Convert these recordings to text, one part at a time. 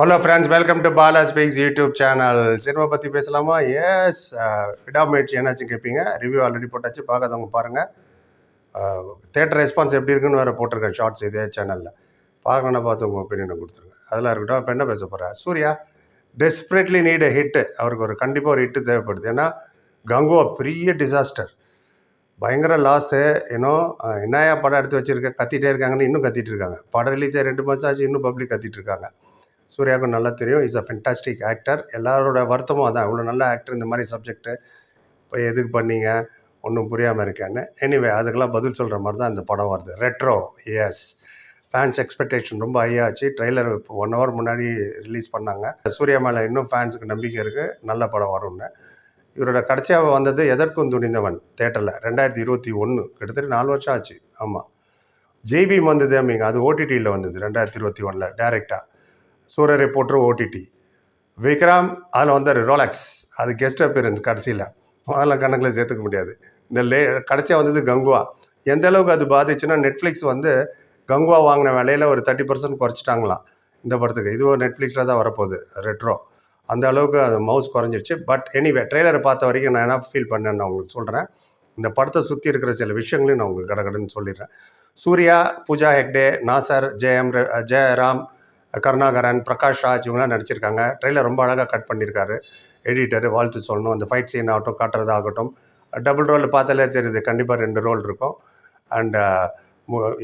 Hello friends welcome to Bala speaks YouTube channel cinema பற்றி பேசலாமா? S uh, விடாமுயற்சி என்னாச்சு கேட்பீங்க ரிவ்யூ ஆல்ரெடி போட்டாச்சு. பார்க்காதவங்க பாருங்கள் தேட்டர் ரெஸ்பான்ஸ் எப்படி இருக்குன்னு வேறு போட்டிருக்கேன். ஷார்ட்ஸ் இதே சேனலில் பார்க்கணுன்னா பார்த்து உங்கள் ஒப்பீனியனை கொடுத்துருங்க. அதெல்லாம் இருக்கட்டும். இப்போ என்ன பேச போகிறேன் சூர்யா டெஸ்பரேட்லி நீட் ஹிட்டு அவருக்கு ஒரு கண்டிப்பாக ஒரு ஹிட்டு தேவைப்படுது. ஏன்னா கங்குவா பெரிய டிசாஸ்டர் பயங்கர லாஸு இன்னும் என்னையா படம் எடுத்து வச்சிருக்க கத்திட்டே இருக்காங்கன்னு இன்னும் கத்திட்டு இருக்காங்க. படம் ரிலீஸ் ரெண்டு மாதம் ஆச்சு இன்னும் பப்ளிக் கத்திட்டு இருக்காங்க. சூர்யாவுக்கும் நல்லா தெரியும். இஸ் அ ஃபென்டாஸ்டிக் ஆக்டர் எல்லாரோட வருத்தமும் அதான். இவ்வளோ நல்ல ஆக்டர் இந்த மாதிரி சப்ஜெக்ட்டு இப்போ எதுக்கு பண்ணீங்க? ஒன்றும் புரியாமல் இருக்கேன்னு. எனிவே அதுக்கெல்லாம் பதில் சொல்கிற மாதிரி தான் இந்த படம் வருது. ரெட்ரோ எஸ் ஃபேன்ஸ் எக்ஸ்பெக்டேஷன் ரொம்ப ஹையாச்சு ட்ரெய்லர் இப்போ ஒன் ஹவர் முன்னாடி ரிலீஸ் பண்ணாங்க. சூர்யா மேலே இன்னும் ஃபேன்ஸுக்கு நம்பிக்கை இருக்குது நல்ல படம் வரும்னு. இவரோட கடைசியாக வந்தது எதற்கும் துணிந்தவன். தேட்டரில். ரெண்டாயிரத்தி இருபத்தி ஒன்று கிட்டத்தட்ட நாலு வருஷம் ஆச்சு. ஆமாம் ஜெய்பீம் வந்தது அம்மிங்க அது ஓடிடியில் வந்தது ரெண்டாயிரத்தி இருபத்தி ஒன்றில் டேரெக்டாக சூரிய ரிப்போர்ட்ரு ஓடிடி விக்ரம் அதில் வந்தார் ரோலக்ஸ் அது கெஸ்ட் அப்பியரன்ஸ் கடைசியில். அதெல்லாம் கணக்கில் சேர்த்துக்க முடியாது. இந்த லே கடைசியாக வந்தது கங்குவா. எந்த அளவுக்கு அது பாதிச்சுன்னா நெட்ஃப்ளிக்ஸ் வந்து கங்குவா வாங்கின விலையில் ஒரு தேர்ட்டி பர்சன்ட் குறைச்சிட்டாங்களாம் இந்த படத்துக்கு. இது ஒரு நெட்ஃப்ளிக்ஸில் தான் வரப்போகுது ரெட்ரோ அந்த அளவுக்கு அது மவுஸ் குறைஞ்சிருச்சு. பட் எனிவே ட்ரெய்லரை பார்த்த வரைக்கும் நான் என்ன ஃபீல் பண்ணேன்னு நான் உங்களுக்கு சொல்கிறேன் இந்த படத்தை சுற்றி இருக்கிற சில விஷயங்களையும் நான் உங்களுக்கு கடகடன்னு சொல்லிடுறேன். சூர்யா பூஜா ஹெக்டே நாசர் ஜெயம் ர- ஜெயராம் கருணாகரன் பிரகாஷ் ராஜ் இவங்களாம் நடிச்சிருக்காங்க. ட்ரெயிலர் ரொம்ப அழகாக கட் பண்ணியிருக்காரு எடிட்டர் வாழ்த்து சொல்லணும். அந்த ஃபைட் சீன் ஆகட்டும் காட்டுறதாகட்டும். டபுள் ரோல் பார்த்தாலே தெரியுது. கண்டிப்பாக ரெண்டு ரோல் இருக்கும். அண்டு uh,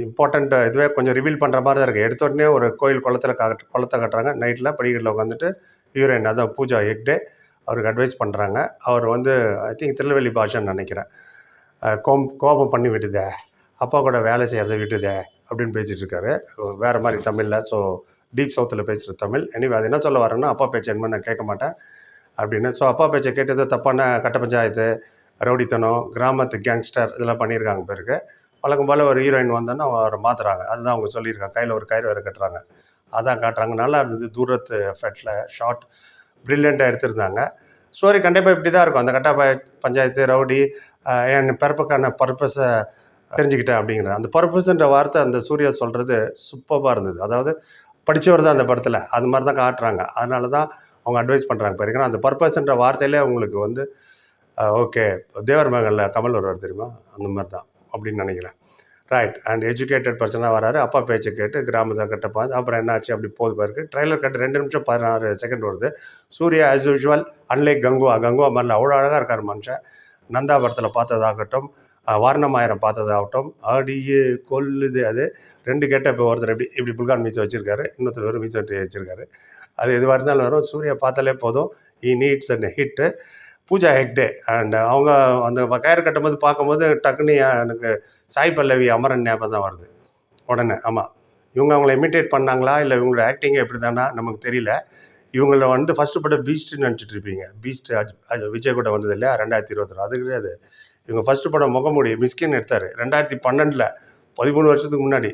இம்பார்ட்டண்ட் uh, இதுவே கொஞ்சம் ரிவீல் பண்ணுற மாதிரி தான் இருக்குது எடுத்த உடனே ஒரு கோயில் குளத்தில் காட்டு குளத்தை கட்டுறாங்க. நைட்டில் படிக்கட்டில் உட்காந்துட்டு ஹீரோயின் அதான் பூஜா ஹெக்டே அவருக்கு அட்வைஸ் பண்ணுறாங்க அவர் வந்து ஐ திங்க் திருநெல்வேலி பாஷான்னு நினைக்கிறேன். கோம் கோபம் பண்ணி விட்டுதே. அப்பா கூட வேலை செய்கிறத விட்டுதே. அப்படின்னு பேசிகிட்டு இருக்காரு. வேறு மாதிரி தமிழில். ஸோ டீப் சவுத்தில் பேசுகிற தமிழ். எனிவே அது என்ன சொல்ல வரேன்னா அப்பா பேச்சு என்ன நான் கேட்க மாட்டேன். அப்படின்னு ஸோ அப்பா பேச்சை கேட்டது தப்பான கட்ட பஞ்சாயத்து ரவுடித்தனம் கிராமத்து கேங்ஸ்டர் இதெல்லாம் பண்ணியிருக்காங்க பேருக்கு. வழக்கம் போல் ஒரு ஹீரோயின் வந்தோன்னா அவரை மாற்றுறாங்க அதுதான் அவங்க சொல்லியிருக்காங்க. கையில் ஒரு கயிறு வேறு கட்டுறாங்க. அதான் காட்டுறாங்க. நல்லா இருந்தது. தூரத்து ஃபெட்டில் ஷார்ட் ப்ரில்லியண்ட்டாக எடுத்திருந்தாங்க. ஸ்டோரி கண்டிப்பாக இப்படி தான் இருக்கும். அந்த கட்ட ப- பஞ்சாயத்து ரவுடி என் பிறப்புக்கான பர்பஸை தெரிஞ்சுக்கிட்டேன் அப்படிங்கிற. அந்த பர்பஸ்ன்ற வார்த்தை அந்த சூர்யா சொல்கிறது சூப்பராக இருந்தது. அதாவது படித்தவர் தான் அந்த படத்தில். அது மாதிரி தான் காட்டுறாங்க. அதனால தான் அவங்க அட்வைஸ் பண்ணுறாங்க பாருங்கன்னா அந்த பர்பஸ்ன்ற வார்த்தையிலே அவங்களுக்கு வந்து ஓகே தேவர் மகனில் கமல் வருவார் தெரியுமா? அந்த மாதிரி தான் அப்படின்னு நினைக்கிறேன். ரைட் அண்ட் எஜுகேட்டட் பர்சனாக வராரு. அப்பா பேச்சை கேட்டு கிராமத்தை கட்டப்பா அப்புறம் என்னாச்சு? அப்படி போது பாருக்கு ட்ரைலர் கட்டு ரெண்டு நிமிஷம் பதினாறு செகண்ட் வருது. Suriya as usual unlike Kanguva. Kanguva மாதிரில அவ்வளோ அழகாக இருக்கார் மனுஷன். நந்தாபுரத்தில் பார்த்ததாகட்டும் வாரணமாயிரம் பார்த்ததாகட்டும் ஆடியே கொல்லுது அது ரெண்டு கேட்ட இப்போ ஒருத்தர் இப்படி இப்படி புல்கான் மீச்சு வச்சிருக்காரு இன்னொருத்தர் வெறும் மீச்சு வெட்டி வச்சிருக்காரு. அது எதுவாக இருந்தாலும் வரும். சூர்யா பார்த்தாலே போதும். இ needs and hit Pooja Hegde and அவங்க அந்த கயிறு கட்டும்போது பார்க்கும்போது டக்குன்னு எனக்கு சாய் பல்லவி அமரன் ஞாபகம் தான் வருது. உடனே ஆமாம் இவங்க அவங்கள இமிட்டேட் பண்ணாங்களா? இல்லை இவங்களோட ஆக்டிங்கே எப்படி தானா நமக்கு தெரியல. இவங்கள வந்து ஃபஸ்ட்டு படம் பீஸ்ட்னு நினச்சிட்டு இருப்பீங்க பீஸ்ட் விஜய் கூட வந்தது இல்லையா? ரெண்டாயிரத்தி இருபத்தி அது கிடையாது. இவங்க ஃபஸ்ட்டு படம் முகமூடி மிஸ்கின் எடுத்தார். ரெண்டாயிரத்தி பன்னெண்டில் பதிமூணு வருஷத்துக்கு முன்னாடி.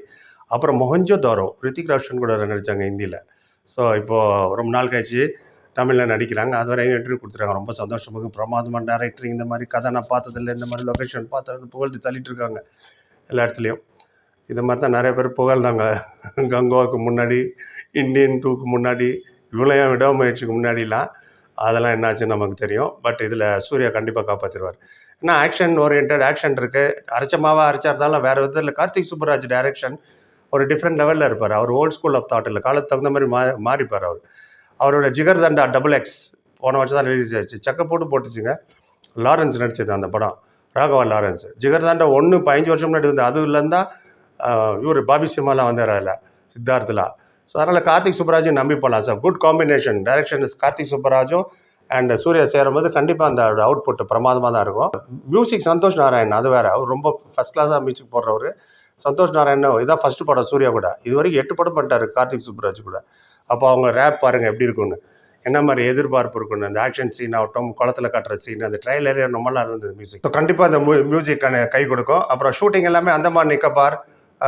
அப்புறம் மொஹஞ்சோ தாரோ ரித்திக் ரோஷன் கூட நடித்தாங்க ஹிந்தியில். ஸோ இப்போது ரொம்ப நாள் கழிச்சு தமிழில் நடிக்கிறாங்க. அது வரையும் இன்டர்வியூ கொடுத்துருக்காங்க. ரொம்ப சந்தோஷமாக பிரமாதமாக டேரக்டர் இந்த மாதிரி கதை நான் பார்த்ததில்ல. இந்த மாதிரி லொக்கேஷன் பார்த்ததுன்னு புகழ்ந்து தள்ளிட்டு இருக்காங்க எல்லா இடத்துலையும். இது மாதிரி தான் நிறைய பேர் புகழ்ந்தாங்க. கங்கோவுக்கு முன்னாடி இந்தியன் டூக்கு முன்னாடி இவ்வளோ விடாமுயற்சிக்கு முன்னாடிலாம் அதெல்லாம் என்னாச்சுன்னு நமக்கு தெரியும். பட் இதில் சூர்யா கண்டிப்பாக காப்பாற்றிடுவார் ஏன்னா ஆக்ஷன் ஓரியன்ட் ஆக்ஷன் இருக்குது அரைச்ச மாவா அரைச்சா இருந்தாலும் வேறு விதத்தில் கார்த்திக் சுப்பராஜ் டைரக்ஷன் ஒரு டிஃப்ரெண்ட் லெவலில் இருப்பார். அவர் ஓல்ட் ஸ்கூல் ஆஃப் தாட் இல்லை. காலத்துக்கு தகுந்த மாதிரி மா மாறிப்பார் அவர். அவரோட ஜிகர் தண்டா டபுள் எக்ஸ் போன வருஷம் தான் ரிலீஸ் ஆச்சு. செக்க போட்டு போட்டுச்சுங்க. லாரன்ஸ் நடிச்சது அந்த படம். ராகவா லாரன்ஸ். ஜிகர் தாண்டா ஒன்று பதினஞ்சு வருஷம் முன்னாடி இருந்தது. அதுலேருந்து இவர் பாபி சிம்மாலாம் வந்தார் அதில். சித்தார்த்தலாம் ஸோ அதனால் கார்த்திக் சுப்பராஜும் நம்பி போகலாம் sir good combination direction is Karthik சுப்ராஜும் and Suriya சேரும்போது கண்டிப்பாக அந்த அவுட்புட் பிரமாதமாக தான் இருக்கும். மியூசிக் சந்தோஷ் நாராயண் அது வேறு. அவர் ரொம்ப ஃபஸ்ட் கிளாஸாக மியூசிக் போடுறவர். சந்தோஷ் நாராயண் இதான் ஃபஸ்ட்டு படம் சூர்யா கூட. இது வரைக்கும் எட்டு படம் பண்ணிட்டார் கார்த்திக் சுப்ராஜ் கூட. அப்போ அவங்க ரேப் பாருங்கள் எப்படி இருக்கும்னு. என்ன மாதிரி எதிர்பார்ப்பு இருக்குன்னு அந்த ஆக்ஷன் சீன் ஆகட்டும் குளத்தில் கட்டுற சீன் அந்த ட்ரைலரே ரொம்பலாம் இருந்தது மியூசிக் ஸோ கண்டிப்பாக அந்த மியூசிக் கை கொடுக்கும். அப்புறம் ஷூட்டிங் எல்லாமே அந்த மாதிரி நிற்கப்பார்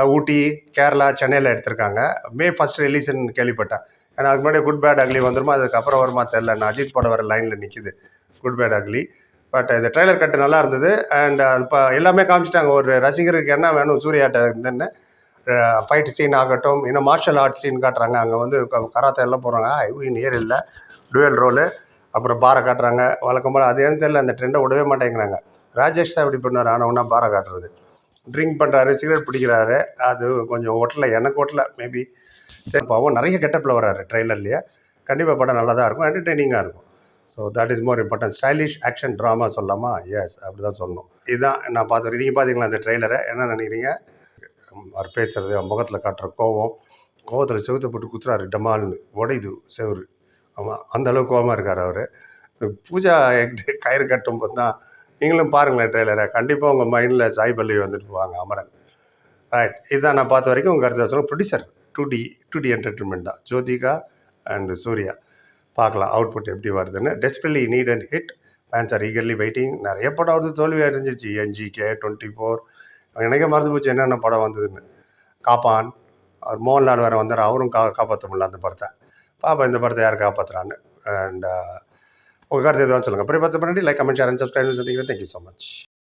ஊட்டி கேரளா சென்னையில் எடுத்திருக்காங்க. மே ஃபஸ்ட் ரிலீஸ்ன்னு கேள்விப்பட்டேன். ஏன்னா அதுக்கு முன்னாடி குட் பேட் அக்லி வந்துருமா? அதுக்கப்புறம் வருமா தெரில நான் அஜித் படம் வர லைனில் நிற்கிது குட் பேட் அக்லி பட் இந்த ட்ரெய்லர் கட்டு நல்லா இருந்தது. அண்ட் இப்போ எல்லாமே காமிச்சிட்டாங்க. ஒரு ரசிகருக்கு என்ன வேணும்? சூர்யாட்ட இருந்துன்னு ஃபைட் சீன் ஆகட்டும். இன்னும் மார்ஷல் ஆர்ட் சீன் காட்டுறாங்க. அங்கே வந்து க- கராத்தே எல்லாம் போகிறாங்க ஐவி நியர் இல்லை. டுவெல் ரோலு அப்புறம் பாரை காட்டுறாங்க. வழக்கம் போல் அது ஏன்னு தெரியல. அந்த ட்ரெண்டை விடவே மாட்டேங்கிறாங்க. ராஜேஷ் தான் இப்படி பண்ணுவார். ஆனவுன்னா பாரை காட்டுறது. ட்ரிங்க் பண்ணுறாரு சிகரெட் பிடிக்கிறாரு. அது கொஞ்சம் ஒட்டலை எனக்கு ஒட்டலை மேபி பாவம் நிறைய கெட்டப்பில் வராரு ட்ரெய்லர்லேயே கண்டிப்பாக படம் நல்லா தான் இருக்கும் என்டர்டெய்னிங்காக இருக்கும். So that is more important stylish action drama சொல்லலாமா? எஸ் அப்படி தான் சொல்லணும். இதுதான் நான் பார்த்துருக்கேன் நீங்கள் பார்த்தீங்களா அந்த ட்ரெய்லரை என்ன நினைக்கிறீங்க? அவர் பேசுகிறது முகத்தில் காட்டுற கோவம். கோவத்தில் செவுத்த போட்டு குத்துறாரு டமால்னு. உடையுது செவரு ஆமாம் அந்தளவுக்கு கோவமாக இருக்கார் அவர். பூஜா என்கிட்ட கயிறு கட்டும் போது தான் நீங்களும் பாருங்களேன் ட்ரெய்லரை. கண்டிப்பாக உங்கள் மைண்டில் சாய் பல்லவி வந்துட்டு போவாங்க அமரன். ரைட் இதுதான் நான் பார்த்த வரைக்கும் உங்கள் கருத்தை வச்சுருக்கோம் producer two D two D entertainment தான். ஜோதிகா அண்ட் சூர்யா. பார்க்கலாம் அவுட்புட் எப்படி வருதுன்னு. Desperately neat and hit fans are eagerly waiting நிறைய படம் வருது தோல்வி அடைஞ்சிருச்சு என்ஜிகே டுவெண்ட்டி ஃபோர் எனக்கே மறந்து போச்சு என்னென்ன படம் வந்ததுன்னு. காப்பான். அவர் மோகன்லால் வேறு வந்தார். அவரும் கா காப்பாற்ற முடியல அந்த படத்தை. பாப்பா இந்த படத்தை யார் காப்பாற்றுறான்னு அண்ட் உங்கள் கருத்து எதுவும் சொல்லுங்கள் அப்புறம் பார்த்து பண்ணி like comment share and subscribe சந்திக்கிறேன் தேங்க்யூ ஸோ மச்